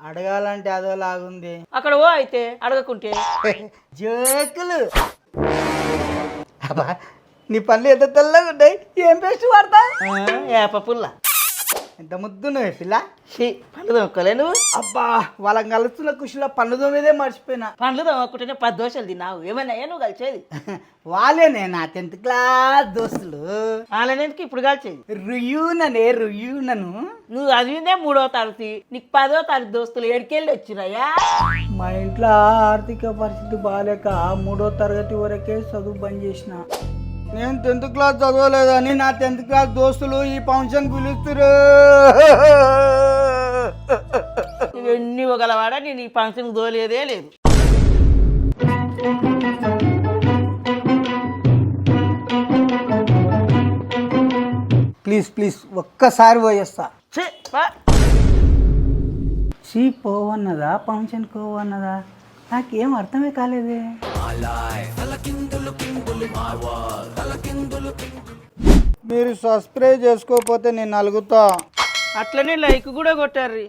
అడగాలంటే అదో లాగుంది. అక్కడ ఓ అయితే అడగకుంటే? జోకులు! అబ్బా నీ పళ్ళు ఎంత తెల్లగా ఉన్నాయి? ఏం పేస్ట్ వాడతా ఏప పుల్ల. ఎంత ముద్దున్నావు పిల్ల? షీ, పండ్లు తొక్కలే నువ్వు? అబ్బా వాళ్ళని కలుస్తున్న ఖుషిలో పన్ను మీదే మర్చిపోయినా. పండ్లు తొక్కకుంటేనే పది దోశలు తిన్నావు. ఏమన్నా నువ్వు కలిసేది? వాళ్ళేనే నా టెన్త్ క్లాస్ దోస్తులు. వాళ్ళనేందుకు ఇప్పుడు కలిసేది? రుయూననే రుయూనను. నువ్వు చదివిందే మూడో తరగతి. నీకు పదో తరగతి దోస్తులు ఏడికెళ్ళి వచ్చిరాయా మా ఇంట్లో ఆర్థిక పరిస్థితి బాగాలేక మూడో తరగతి వరకే చదువు బంద్ చేసిన. నేను టెన్త్ క్లాస్ చదవలేదని నా టెన్త్ క్లాస్ దోస్తులు ఈ ఫంక్షన్ పిలుస్తురు నువ్వు ఎన్ని ఒకలవాడా? నేను ఈ ఫంక్షన్ దోలేదే లేదు. ప్లీజ్ ప్లీజ్ ఒక్కసారి పోయేస్తా. ఛీ, పా. చీ పోవన్నదా? ఫంక్షన్ పోవన్నదా? నాకేం అర్థమే కాలేదే. మీరు సబ్స్క్రైబ్ చేసుకోకపోతే నేను నలుగుతా. అట్లనే లైక్ కూడా కొట్టారు